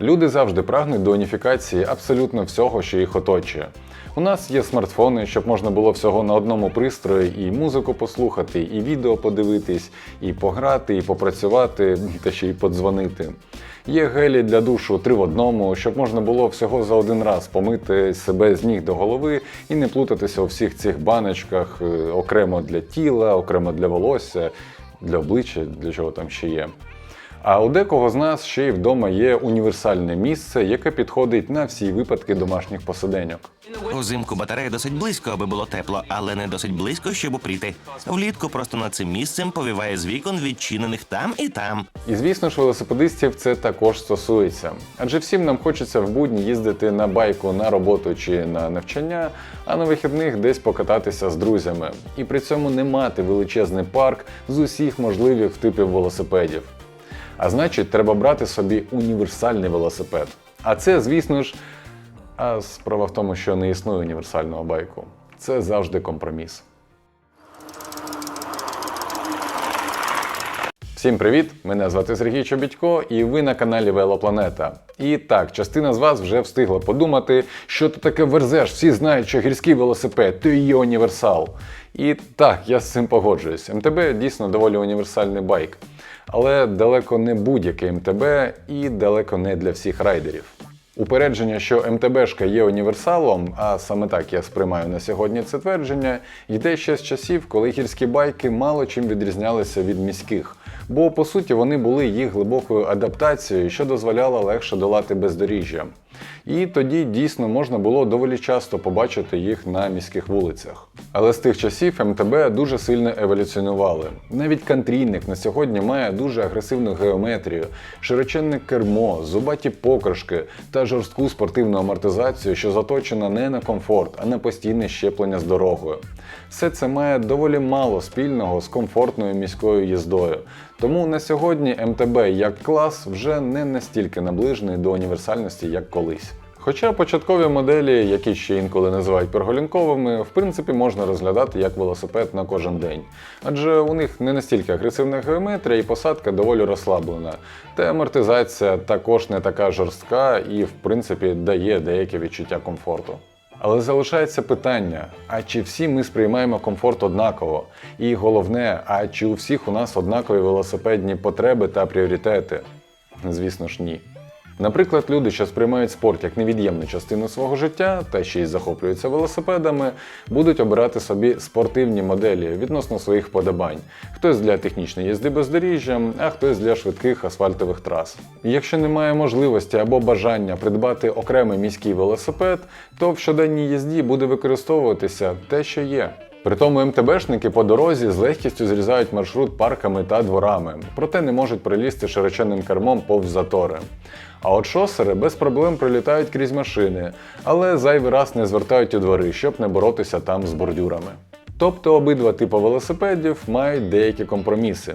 Люди завжди прагнуть до уніфікації абсолютно всього, що їх оточує. У нас є смартфони, щоб можна було всього на одному пристрої і музику послухати, і відео подивитись, і пограти, і попрацювати, та ще й подзвонити. Є гелі для душу три в одному, щоб можна було всього за один раз помити себе з ніг до голови і не плутатися у всіх цих баночках е, окремо для тіла, окремо для волосся, для обличчя, для чого там ще є. А у декого з нас ще й вдома є універсальне місце, яке підходить на всі випадки домашніх посиденьок. Узимку батарея досить близько, аби було тепло, але не досить близько, щоб упріти. Влітку просто над цим місцем повіває з вікон, відчинених там і там. І звісно ж, велосипедистів це також стосується. Адже всім нам хочеться в будні їздити на байку на роботу чи на навчання, а на вихідних десь покататися з друзями. І при цьому не мати величезний парк з усіх можливих типів велосипедів. А значить, треба брати собі універсальний велосипед. А це, звісно ж, а справа в тому, що не існує універсального байку. Це завжди компроміс. Всім привіт! Мене звати Сергій Чобітько, і ви на каналі Велопланета. І так, частина з вас вже встигла подумати, що ти таке верзеш. Всі знають, що гірський велосипед то є універсал. І так, я з цим погоджуюсь. МТБ дійсно доволі універсальний байк. Але далеко не будь-яке МТБ і далеко не для всіх райдерів. Упередження, що МТБшка є універсалом, а саме так я сприймаю на сьогодні це твердження, йде ще з часів, коли гірські байки мало чим відрізнялися від міських, бо по суті вони були їх глибокою адаптацією, що дозволяло легше долати бездоріжжя. І тоді дійсно можна було доволі часто побачити їх на міських вулицях. Але з тих часів МТБ дуже сильно еволюціонували. Навіть кантрійник на сьогодні має дуже агресивну геометрію, широченне кермо, зубаті покришки та жорстку спортивну амортизацію, що заточена не на комфорт, а на постійне щеплення з дорогою. Все це має доволі мало спільного з комфортною міською їздою. Тому на сьогодні МТБ як клас вже не настільки наближений до універсальності, як колись. Хоча початкові моделі, які ще інколи називають перголінковими, в принципі можна розглядати як велосипед на кожен день. Адже у них не настільки агресивна геометрія і посадка доволі розслаблена. Та амортизація також не така жорстка і, в принципі, дає деяке відчуття комфорту. Але залишається питання: а чи всі ми сприймаємо комфорт однаково? І головне, а чи у всіх у нас однакові велосипедні потреби та пріоритети? Звісно ж, ні. Наприклад, люди, що сприймають спорт як невід'ємну частину свого життя та ще й захоплюються велосипедами, будуть обирати собі спортивні моделі відносно своїх вподобань. Хтось для технічної їзди бездоріжжям, а хтось для швидких асфальтових трас. Якщо немає можливості або бажання придбати окремий міський велосипед, то в щоденній їзді буде використовуватися те, що є. При тому МТБшники по дорозі з легкістю зрізають маршрут парками та дворами, проте не можуть прилізти широченним кермом повз затори. А от шосери без проблем прилітають крізь машини, але зайвий раз не звертають у двори, щоб не боротися там з бордюрами. Тобто обидва типи велосипедів мають деякі компроміси.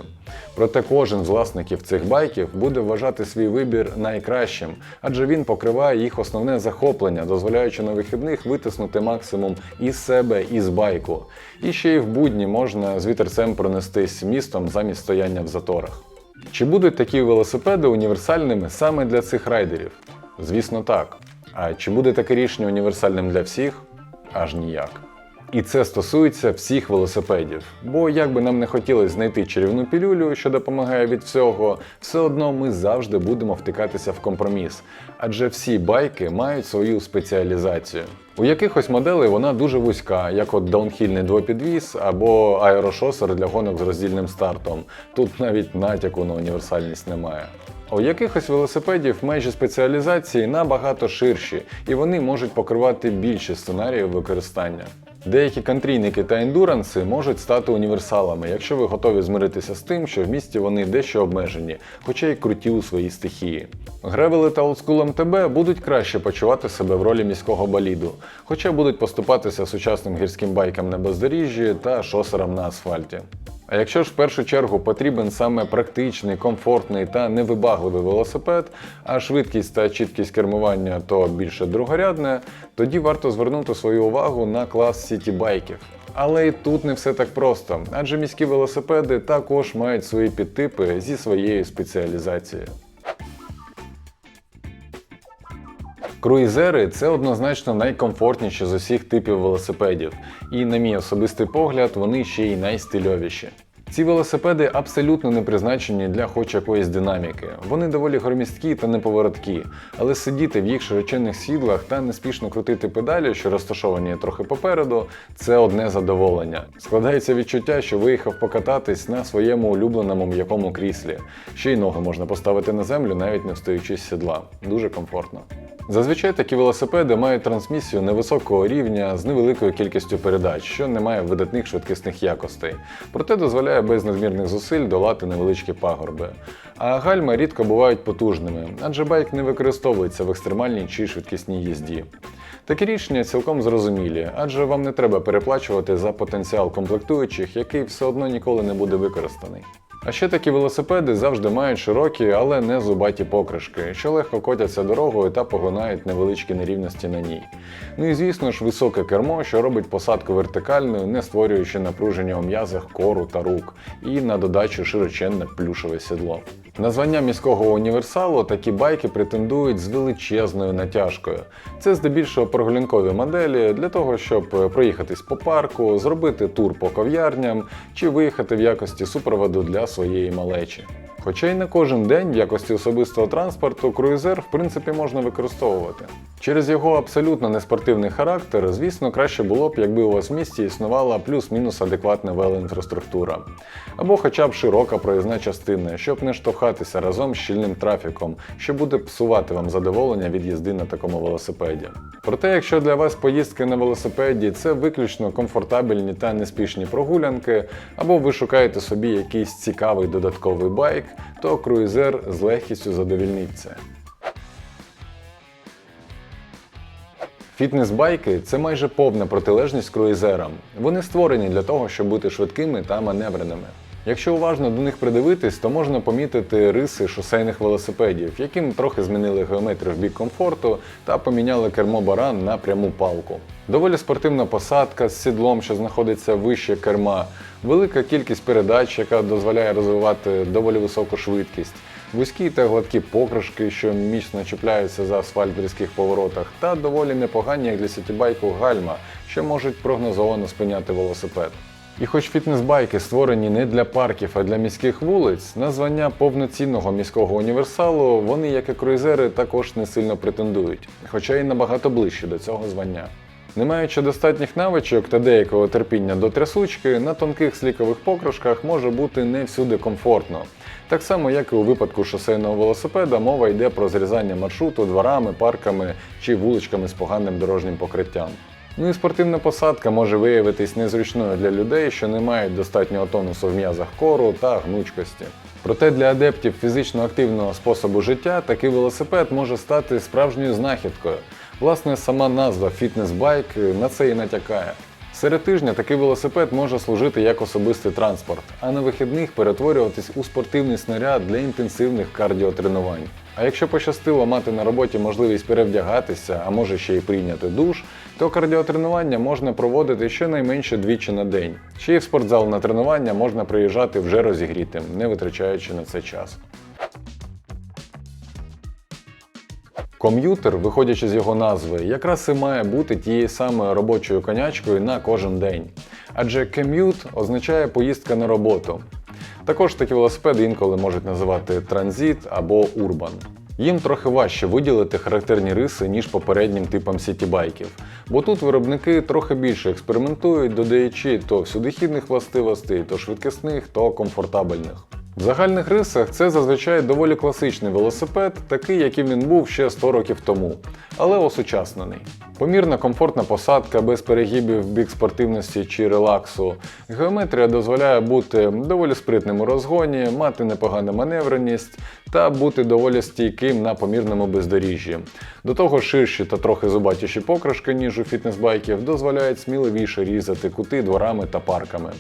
Проте кожен з власників цих байків буде вважати свій вибір найкращим, адже він покриває їх основне захоплення, дозволяючи на вихідних витиснути максимум із себе і з байку. І ще й в будні можна з вітерцем пронестись містом замість стояння в заторах. Чи будуть такі велосипеди універсальними саме для цих райдерів? Звісно, так. А чи буде таке рішення універсальним для всіх? Аж ніяк. І це стосується всіх велосипедів. Бо як би нам не хотілося знайти чарівну пілюлю, що допомагає від всього, все одно ми завжди будемо втикатися в компроміс. Адже всі байки мають свою спеціалізацію. У якихось моделей вона дуже вузька, як от даунхільний двопідвіз або аерошосер для гонок з роздільним стартом. Тут навіть натяку на універсальність немає. У якихось велосипедів межі спеціалізації набагато ширші, і вони можуть покривати більше сценаріїв використання. Деякі кантрійники та ендуранси можуть стати універсалами, якщо ви готові змиритися з тим, що в місті вони дещо обмежені, хоча й круті у своїй стихії. Гревели та олдскул МТБ будуть краще почувати себе в ролі міського боліду, хоча будуть поступатися сучасним гірським байкам на бездоріжжі та шосерам на асфальті. А якщо ж в першу чергу потрібен саме практичний, комфортний та невибагливий велосипед, а швидкість та чіткість кермування то більше другорядне, тоді варто звернути свою увагу на клас сіті-байків. Але і тут не все так просто, адже міські велосипеди також мають свої підтипи зі своєю спеціалізацією. Круїзери це однозначно найкомфортніші з усіх типів велосипедів, і, на мій особистий погляд, вони ще й найстильовіші. Ці велосипеди абсолютно не призначені для хоч якоїсь динаміки. Вони доволі громісткі та неповороткі, але сидіти в їх широченних сідлах та неспішно крутити педалі, що розташовані трохи попереду, це одне задоволення. Складається відчуття, що виїхав покататись на своєму улюбленому м'якому кріслі. Ще й ноги можна поставити на землю, навіть не встаючи з сідла. Дуже комфортно. Зазвичай такі велосипеди мають трансмісію невисокого рівня з невеликою кількістю передач, що не має видатних швидкісних якостей, проте дозволяє без надмірних зусиль долати невеличкі пагорби. А гальма рідко бувають потужними, адже байк не використовується в екстремальній чи швидкісній їзді. Такі рішення цілком зрозумілі, адже вам не треба переплачувати за потенціал комплектуючих, який все одно ніколи не буде використаний. А ще такі велосипеди завжди мають широкі, але не зубаті покришки, що легко котяться дорогою та погонають невеличкі нерівності на ній. Ну і звісно ж високе кермо, що робить посадку вертикальною, не створюючи напруження у м'язах кору та рук, і на додачу широченне плюшеве сідло. На звання міського універсалу такі байки претендують з величезною натяжкою. Це здебільшого прогулянкові моделі для того, щоб проїхатись по парку, зробити тур по кав'ярням чи виїхати в якості супроводу для своєї малечі. Хоча й не кожен день в якості особистого транспорту круїзер в принципі можна використовувати. Через його абсолютно неспортивний характер, звісно, краще було б, якби у вас в місті існувала плюс-мінус адекватна велоінфраструктура. Або хоча б широка проїзна частина, щоб не штовхатися разом з щільним трафіком, що буде псувати вам задоволення від їзди на такому велосипеді. Проте, якщо для вас поїздки на велосипеді це виключно комфортабельні та неспішні прогулянки, або ви шукаєте собі якийсь цікавий додатковий байк, то круїзер з легкістю задовільнить це. Фітнес-байки це майже повна протилежність круїзерам. Вони створені для того, щоб бути швидкими та маневреними. Якщо уважно до них придивитись, то можна помітити риси шосейних велосипедів, яким трохи змінили геометрію в бік комфорту та поміняли кермо баран на пряму палку. Доволі спортивна посадка з сідлом, що знаходиться вище керма, велика кількість передач, яка дозволяє розвивати доволі високу швидкість, вузькі та гладкі покришки, що міцно чіпляються за асфальт в різких поворотах, та доволі непогані, як для сітібайку, гальма, що можуть прогнозовано спиняти велосипед. І хоч фітнес-байки створені не для парків, а для міських вулиць, на звання повноцінного міського універсалу вони, як і круїзери, також не сильно претендують, хоча й набагато ближче до цього звання. Не маючи достатніх навичок та деякого терпіння до трясучки, на тонких слікових покришках може бути не всюди комфортно. Так само, як і у випадку шосейного велосипеда, мова йде про зрізання маршруту дворами, парками чи вуличками з поганим дорожнім покриттям. Ну і спортивна посадка може виявитись незручною для людей, що не мають достатнього тонусу в м'язах кору та гнучкості. Проте для адептів фізично активного способу життя такий велосипед може стати справжньою знахідкою. Власне, сама назва фітнес-байк на це і натякає. Серед тижня такий велосипед може служити як особистий транспорт, а на вихідних перетворюватись у спортивний снаряд для інтенсивних кардіотренувань. А якщо пощастило мати на роботі можливість перевдягатися, а може ще й прийняти душ, то кардіотренування можна проводити щонайменше двічі на день. Ще й в спортзал на тренування можна приїжджати вже розігрітим, не витрачаючи на це час. Ком'ютер, виходячи з його назви, якраз і має бути тією самою робочою конячкою на кожен день. Адже commute означає поїздка на роботу. Також такі велосипеди інколи можуть називати транзит або урбан. Їм трохи важче виділити характерні риси, ніж попереднім типам сітібайків, бо тут виробники трохи більше експериментують, додаючи то всюдихідних властивостей, то швидкісних, то комфортабельних. В загальних рисах це зазвичай доволі класичний велосипед, такий, яким він був ще 100 років тому, але осучаснений. Помірна комфортна посадка без перегибів в бік спортивності чи релаксу. Геометрія дозволяє бути доволі спритним у розгоні, мати непогану маневреність та бути доволі стійким на помірному бездоріжжі. До того ширші та трохи зубатіші покришки, ніж у фітнес-байків, дозволяють сміливіше різати кути дворами та парками.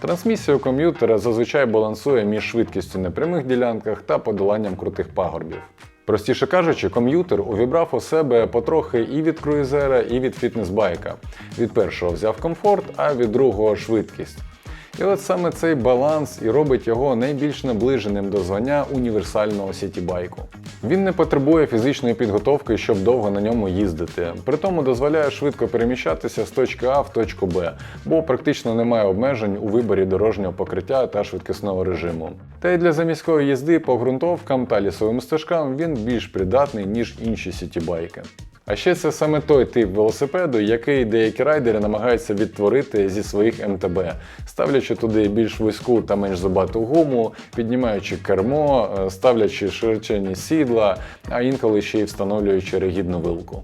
Трансмісія у комп'ютера зазвичай балансує між швидкістю на прямих ділянках та подоланням крутих пагорбів. Простіше кажучи, ком'ютер увібрав у себе потрохи і від круїзера, і від фітнес-байка. Від першого взяв комфорт, а від другого швидкість. І от саме цей баланс і робить його найбільш наближеним до звання універсального сітібайку. Він не потребує фізичної підготовки, щоб довго на ньому їздити. При тому дозволяє швидко переміщатися з точки А в точку Б, бо практично немає обмежень у виборі дорожнього покриття та швидкісного режиму. Та й для заміської їзди по ґрунтовкам та лісовим стежкам він більш придатний, ніж інші сітібайки. А ще це саме той тип велосипеду, який деякі райдери намагаються відтворити зі своїх МТБ, ставлячи туди більш вузьку та менш зубату гуму, піднімаючи кермо, е, ставлячи широченні сідла, а інколи ще й встановлюючи ригідну вилку.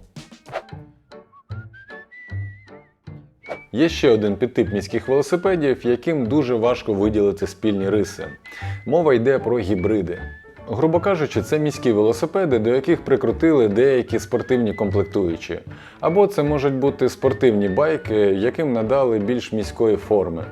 Є ще один підтип міських велосипедів, яким дуже важко виділити спільні риси. Мова йде про гібриди. Грубо кажучи, це міські велосипеди, до яких прикрутили деякі спортивні комплектуючі. Або це можуть бути спортивні байки, яким надали більш міської форми.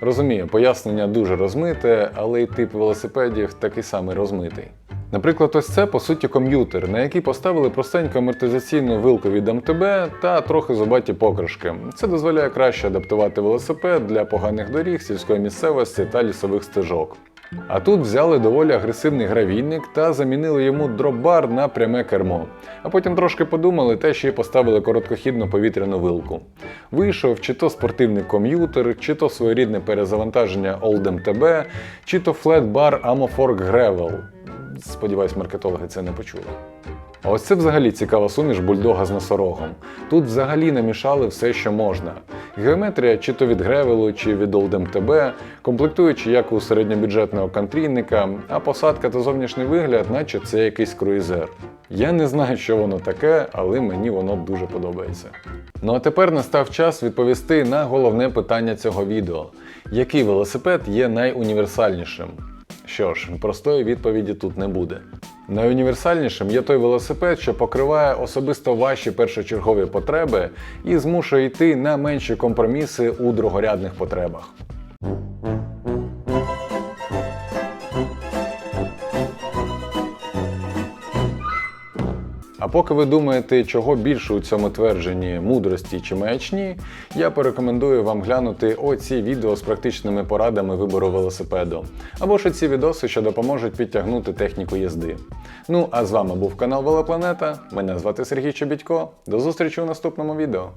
Розумію, пояснення дуже розмите, але й тип велосипедів такий самий розмитий. Наприклад, ось це по суті комп'ютер, на який поставили простеньку амортизаційну вилку від МТБ та трохи зубаті покришки. Це дозволяє краще адаптувати велосипед для поганих доріг, сільської місцевості та лісових стежок. А тут взяли доволі агресивний гравійник та замінили йому дропбар на пряме кермо. А потім трошки подумали та ще й поставили короткохідну повітряну вилку. Вийшов чи то спортивний комп'ютер, чи то своєрідне перезавантаження Old MTB, чи то флетбар Amofork Gravel. Сподіваюсь, маркетологи це не почули. А ось це взагалі цікава суміш бульдога з носорогом. Тут взагалі намішали все, що можна. Геометрія чи то від гревелу, чи від Old MTB, комплектуючи як у середньобюджетного контрійника, а посадка та зовнішній вигляд, наче це якийсь круїзер. Я не знаю, що воно таке, але мені воно дуже подобається. Ну а тепер настав час відповісти на головне питання цього відео: який велосипед є найуніверсальнішим? Що ж, простої відповіді тут не буде. Найуніверсальнішим є той велосипед, що покриває особисто ваші першочергові потреби і змушує йти на менші компроміси у другорядних потребах. Поки ви думаєте, чого більше у цьому твердженні мудрості чи маячні, я порекомендую вам глянути оці відео з практичними порадами вибору велосипеду, або ж оці відоси, що допоможуть підтягнути техніку їзди. Ну а з вами був канал Велопланета. Мене звати Сергій Чобітько. До зустрічі у наступному відео.